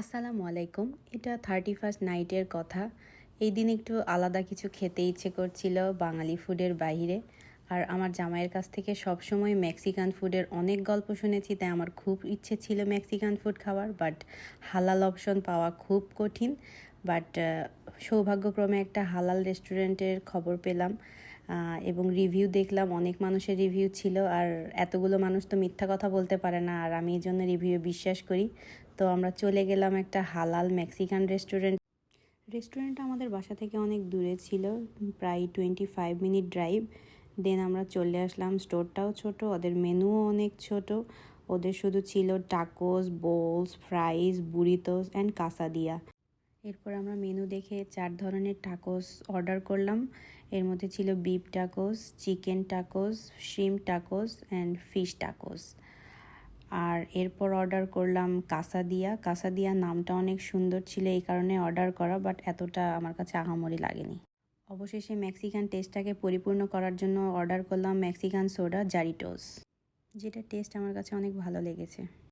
আসসালামু আলাইকুম। এটা থার্টি ফার্স্ট নাইটের কথা। এই দিন একটু আলাদা কিছু খেতে ইচ্ছে করছিল বাঙালি ফুডের বাইরে আর আমার জামাইয়ের কাছ থেকে সবসময় মেক্সিকান ফুডের অনেক গল্প শুনেছি, তাই আমার খুব ইচ্ছে ছিল মেক্সিকান ফুড খাওয়ার। বাট হালাল অপশন পাওয়া খুব কঠিন। বাট সৌভাগ্যক্রমে একটা হালাল রেস্টুরেন্টের খবর পেলাম। এবং রিভিউ দেখলাম, অনেক মানুষের রিভিউ ছিল আর এতগুলো মানুষ তো মিথ্যা কথা বলতে পারে না আর আমি এই জন্য রিভিউ বিশ্বাস করি। তো আমরা চলে গেলাম একটা হালাল মেক্সিকান রেস্টুরেন্ট রেস্টুরেন্ট আমাদের বাসা থেকে অনেক দূরে ছিল, প্রায় twenty five minute drive then আমরা চলে আসলাম স্টোরটাও ছোট, ওদের মেনুও অনেক ছোট। ওদের শুধু ছিল tacos bowls fries burritos and quesadilla এরপর আমরা মেনু দেখে চার ধরনের টাকোস অর্ডার করলাম। এর মধ্যে ছিল beef tacos chicken tacos shrimp tacos and fish tacos আর এরপর অর্ডার করলাম কাসাদিয়া। কাসাদিয়া নামটা অনেক সুন্দর ছিল এই কারণে অর্ডার করা বাট এতটা আমার কাছে আহামরি লাগেনি। অবশেষে মেক্সিকান টেস্টটাকে পরিপূর্ণ করার জন্য অর্ডার করলাম মেক্সিকান সোডা জারিটোস যেটা টেস্ট আমার কাছে অনেক ভালো লেগেছে।